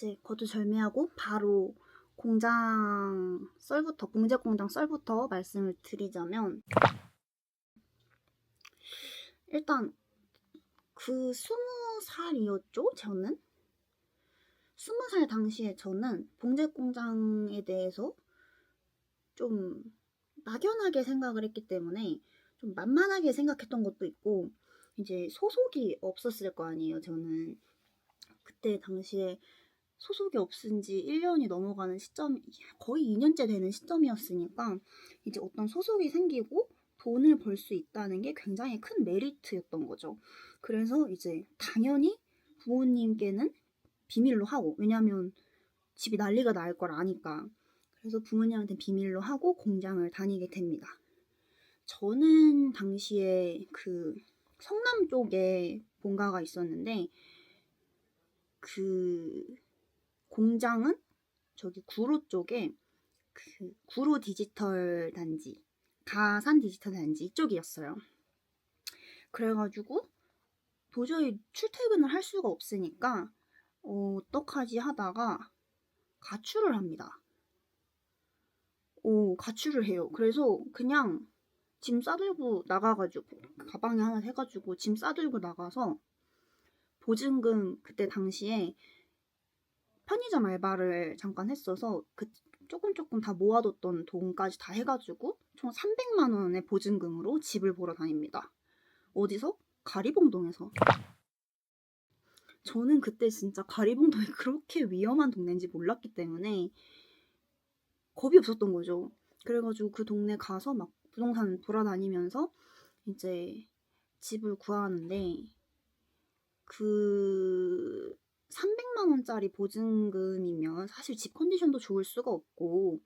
이제 거두절미하고 바로 공장 썰부터 공제 공장 썰부터 말씀을 드리자면 일단 그 스무 살이었죠 저는? 스무 살 당시에 저는 봉제 공장에 대해서 좀 막연하게 생각을 했기 때문에 좀 만만하게 생각했던 것도 있고 이제 소속이 없었을 거 아니에요 저는. 그때 당시에 소속이 없은 지 1년이 넘어가는 시점, 거의 2년째 되는 시점이었으니까 이제 어떤 소속이 생기고 돈을 벌 수 있다는 게 굉장히 큰 메리트였던 거죠. 그래서 이제 당연히 부모님께는 비밀로 하고, 왜냐면 집이 난리가 날 걸 아니까. 그래서 부모님한테 비밀로 하고 공장을 다니게 됩니다. 저는 당시에 그 성남 쪽에 본가가 있었는데, 그 공장은 저기 구로 쪽에 그 구로 디지털 단지, 가산 디지털 단지 이쪽이었어요. 그래가지고 도저히 출퇴근을 할 수가 없으니까 어, 어떡하지 하다가 가출을 합니다. 오, 가출을 해요. 그래서 그냥 짐 싸들고 나가가지고 가방에 하나 해가지고 짐 싸들고 나가서 보증금 그때 당시에 편의점 알바를 잠깐 했어서 그 조금 조금 다 모아뒀던 돈까지 다 해가지고 총 300만 원의 보증금으로 집을 보러 다닙니다. 어디서? 가리봉동에서. 저는 그때 진짜 가리봉동이 그렇게 위험한 동네인지 몰랐기 때문에 겁이 없었던 거죠. 그래가지고 그 동네 가서 막 부동산 돌아다니면서 이제 집을 구하는데 그 300만 원짜리 보증금이면 사실 집 컨디션도 좋을 수가 없고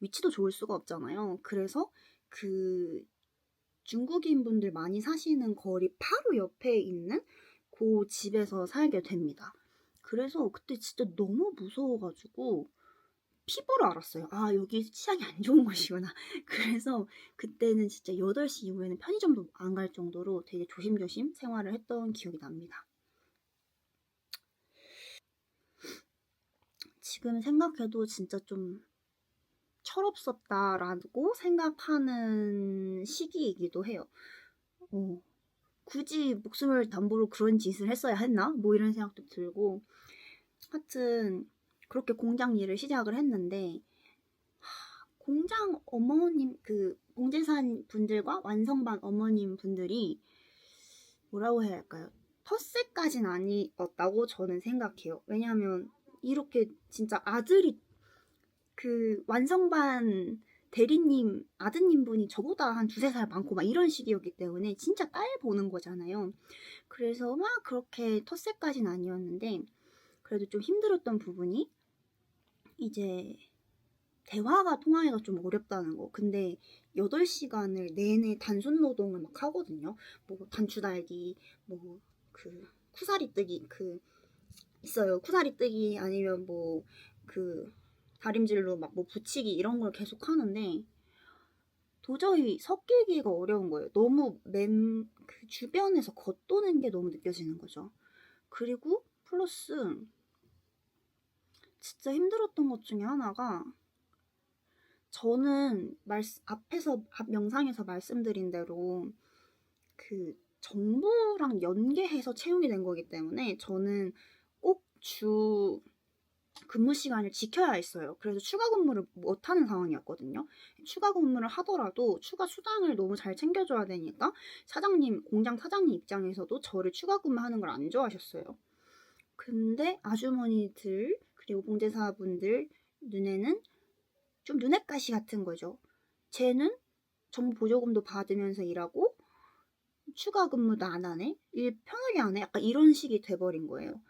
위치도 좋을 수가 없잖아요. 그래서 그 중국인 분들 많이 사시는 거리 바로 옆에 있는 그 집에서 살게 됩니다. 그래서 그때 진짜 너무 무서워가지고 피부로 알았어요. 아, 여기 치약이 안 좋은 곳이구나. 그래서 그때는 진짜 8시 이후에는 편의점도 안 갈 정도로 되게 조심조심 생활을 했던 기억이 납니다. 지금 생각해도 진짜 좀 철없었다라고 생각하는 시기이기도 해요. 어, 굳이 목숨을 담보로 그런 짓을 했어야 했나? 뭐 이런 생각도 들고. 하여튼, 그렇게 공장 일을 시작을 했는데, 하, 공장 어머님, 그, 봉제산 분들과 완성반 어머님 분들이, 뭐라고 해야 할까요? 텃세까진 아니었다고 저는 생각해요. 왜냐하면, 이렇게 진짜 아들이 그 완성반 대리님 아드님 분이 저보다 한 두세 살 많고 막 이런 식이었기 때문에 진짜 딸 보는 거잖아요. 그래서 막 그렇게 텃세까지는 아니었는데 그래도 좀 힘들었던 부분이 이제 대화가 통하기가 좀 어렵다는 거. 근데 8시간을 내내 단순 노동을 막 하거든요. 뭐 단추 달기, 뭐 그 쿠사리 뜨기, 그 있어요. 쿠사리 뜨기 아니면 뭐 그 다림질로 막 뭐 붙이기 이런 걸 계속 하는데 도저히 섞이기가 어려운 거예요. 너무 맨 그 주변에서 겉도는 게 너무 느껴지는 거죠. 그리고 플러스 진짜 힘들었던 것 중에 하나가 저는 말 앞에서 앞 영상에서 말씀드린 대로 그 정부랑 연계해서 채용이 된 거기 때문에 저는 주 근무 시간을 지켜야 했어요. 그래서 추가 근무를 못하는 상황이었거든요. 추가 근무를 하더라도 추가 수당을 너무 잘 챙겨줘야 되니까 사장님, 공장 사장님 입장에서도 저를 추가 근무하는 걸 안 좋아하셨어요. 근데 아주머니들 그리고 봉제사분들 눈에는 좀 눈엣가시 같은 거죠. 쟤는 정부 보조금도 받으면서 일하고 추가 근무도 안 하네? 일 편하게 안 해? 약간 이런 식이 돼버린 거예요.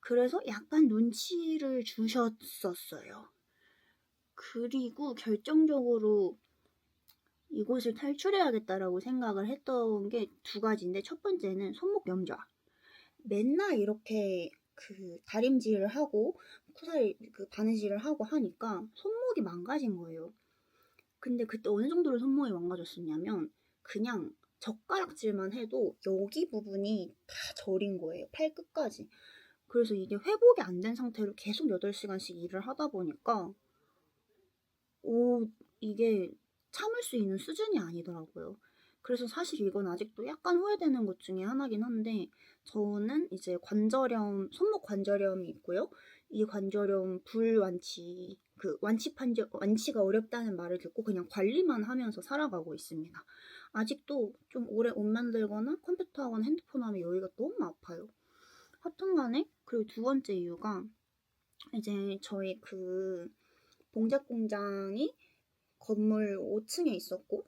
그래서 약간 눈치를 주셨었어요. 그리고 결정적으로 이곳을 탈출해야겠다라고 생각을 했던 게 두 가지인데 첫 번째는 손목 염좌. 맨날 이렇게 그 다림질을 하고 쿠사리 그 바느질을 하고 하니까 손목이 망가진 거예요. 근데 그때 어느 정도로 손목이 망가졌었냐면 그냥 젓가락질만 해도 여기 부분이 다 저린 거예요. 팔 끝까지. 그래서 이게 회복이 안 된 상태로 계속 8시간씩 일을 하다 보니까 오, 이게 참을 수 있는 수준이 아니더라고요. 그래서 사실 이건 아직도 약간 후회되는 것 중에 하나긴 한데 저는 이제 관절염, 손목 관절염이 있고요. 이 관절염 불완치, 그 완치 판정, 완치가 어렵다는 말을 듣고 그냥 관리만 하면서 살아가고 있습니다. 아직도 좀 오래 옷 만들거나 컴퓨터 하거나 핸드폰 하면 여기가 너무 아파요. 하여튼 간에 그리고 두 번째 이유가 이제 저희 그 봉제 공장이 건물 5층에 있었고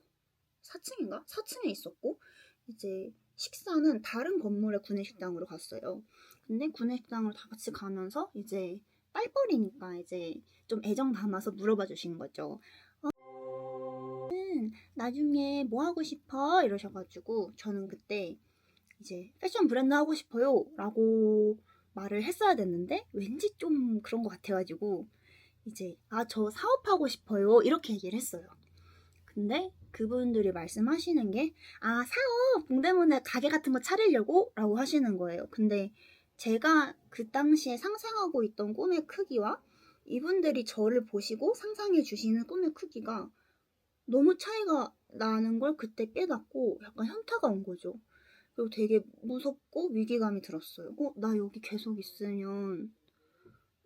4층인가? 4층에 있었고 이제 식사는 다른 건물의 구내식당으로 갔어요. 근데 구내식당을 다 같이 가면서 이제 빨벌이니까 이제 좀 애정 담아서 물어봐 주신 거죠. 어, 나중에 뭐 하고 싶어? 이러셔가지고 저는 그때 이제 패션 브랜드 하고 싶어요 라고 말을 했어야 됐는데 왠지 좀 그런 것 같아가지고 이제 아 저 사업하고 싶어요 이렇게 얘기를 했어요. 근데 그분들이 말씀하시는 게 아 사업 동대문에 가게 같은 거 차리려고 라고 하시는 거예요. 근데 제가 그 당시에 상상하고 있던 꿈의 크기와 이분들이 저를 보시고 상상해 주시는 꿈의 크기가 너무 차이가 나는 걸 그때 깨닫고 약간 현타가 온 거죠. 그리고 되게 무섭고 위기감이 들었어요. 어, 나 여기 계속 있으면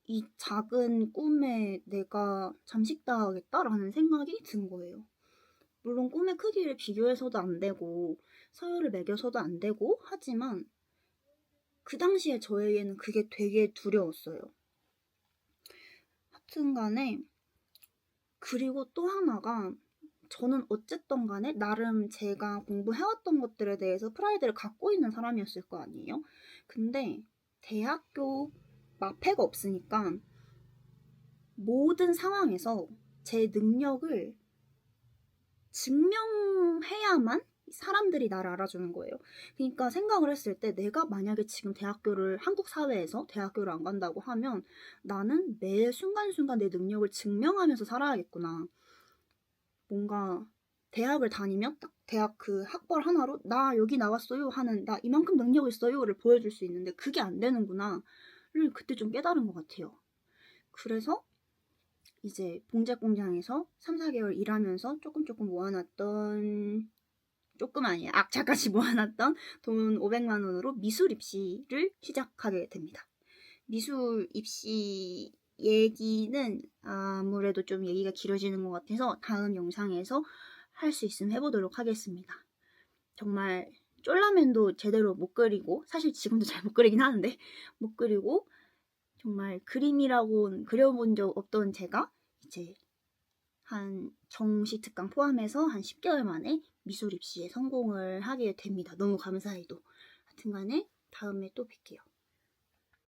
이 작은 꿈에 내가 잠식당하겠다라는 생각이 든 거예요. 물론 꿈의 크기를 비교해서도 안 되고 서열을 매겨서도 안 되고 하지만 그 당시에 저에게는 그게 되게 두려웠어요. 하여튼 간에 그리고 또 하나가 저는 어쨌든 간에 나름 제가 공부해왔던 것들에 대해서 프라이드를 갖고 있는 사람이었을 거 아니에요? 근데 대학교 마패가 없으니까 모든 상황에서 제 능력을 증명해야만 사람들이 나를 알아주는 거예요. 그러니까 생각을 했을 때 내가 만약에 지금 대학교를 한국 사회에서 대학교를 안 간다고 하면 나는 매 순간순간 내 능력을 증명하면서 살아야겠구나. 뭔가 대학을 다니면 딱 대학 그 학벌 하나로 나 여기 나왔어요 하는 나 이만큼 능력 있어요를 보여줄 수 있는데 그게 안 되는구나를 그때 좀 깨달은 것 같아요. 그래서 이제 봉제 공장에서 3, 4개월 일하면서 조금 조금 모아놨던 조금 아니야 악착같이 모아놨던 돈 500만 원으로 미술 입시를 시작하게 됩니다. 미술 입시 얘기는 아무래도 좀 얘기가 길어지는 것 같아서 다음 영상에서 할 수 있으면 해보도록 하겠습니다. 정말 쫄라맨도 제대로 못 그리고 사실 지금도 잘 못 그리긴 하는데 못 그리고 정말 그림이라고 그려본 적 없던 제가 이제 한 정시 특강 포함해서 한 10개월 만에 미술 입시에 성공을 하게 됩니다. 너무 감사해도. 하여튼간에 다음에 또 뵐게요.